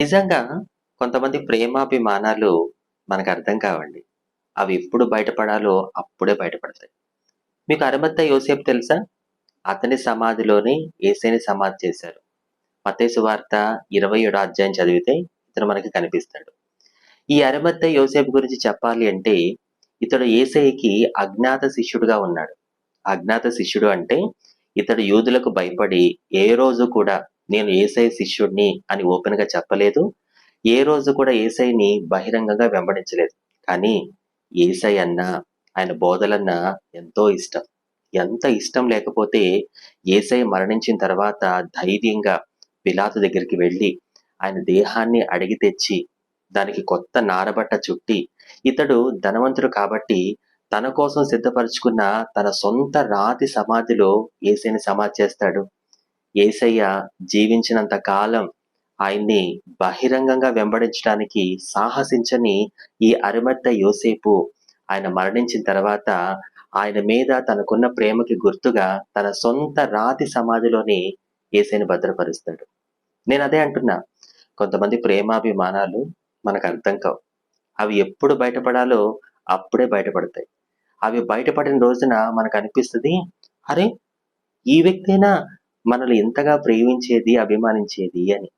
నిజంగా కొంతమంది ప్రేమాభిమానాలు మనకు అర్థం కావండి. అవి ఎప్పుడు బయటపడాలో అప్పుడే బయటపడతాయి. మీకు అరమత్త యోసేపు తెలుసా? అతని సమాధిలోనే ఏసైని సమాధి చేశారు. మత్తేసు వార్త ఇరవై ఏడు అధ్యాయం చదివితే ఇతను మనకి కనిపిస్తాడు. ఈ అరమత్త యోసేపు గురించి చెప్పాలి అంటే ఇతడు ఏసైకి అజ్ఞాత శిష్యుడుగా ఉన్నాడు. అజ్ఞాత శిష్యుడు అంటే ఇతడు యూదులకు భయపడి ఏ రోజు కూడా నేను ఏసై శిష్యుడిని అని ఓపెన్‌గా చెప్పలేదు. ఏ రోజు కూడా ఏసైని బహిరంగంగా వెంబడించలేదు. కానీ ఏసై అన్నా ఆయన బోధలన్నా ఎంతో ఇష్టం. ఎంత ఇష్టం లేకపోతే ఏసై మరణించిన తర్వాత ధైర్యంగా పిలాతు దగ్గరికి వెళ్ళి ఆయన దేహాన్ని అడిగి తెచ్చి దానికి కొత్త నారబట్ట చుట్టి ఇతడు ధనవంతుడు కాబట్టి తన కోసం సిద్ధపరచుకున్న తన సొంత రాతి సమాధిలో ఏసైని సమాధి చేస్తాడు. యేసయ్య జీవించినంత కాలం ఆయన్ని బహిరంగంగా వెంబడించడానికి సాహసించని ఈ అరిమత్తయి యోసేపు ఆయన మరణించిన తర్వాత ఆయన మీద తనకున్న ప్రేమకి గుర్తుగా తన సొంత రాతి సమాధిలోని ఏసైని భద్రపరుస్తాడు. నేను అదే అంటున్నా. కొంతమంది ప్రేమాభిమానాలు మనకు అర్థం కావు. అవి ఎప్పుడు బయటపడాలో అప్పుడే బయటపడతాయి. అవి బయటపడిన రోజున మనకు అనిపిస్తుంది అరే! ఈ వ్యక్తేనా మనల్ని ఇంతగా ప్రేమించేది, అభిమానించేది అని.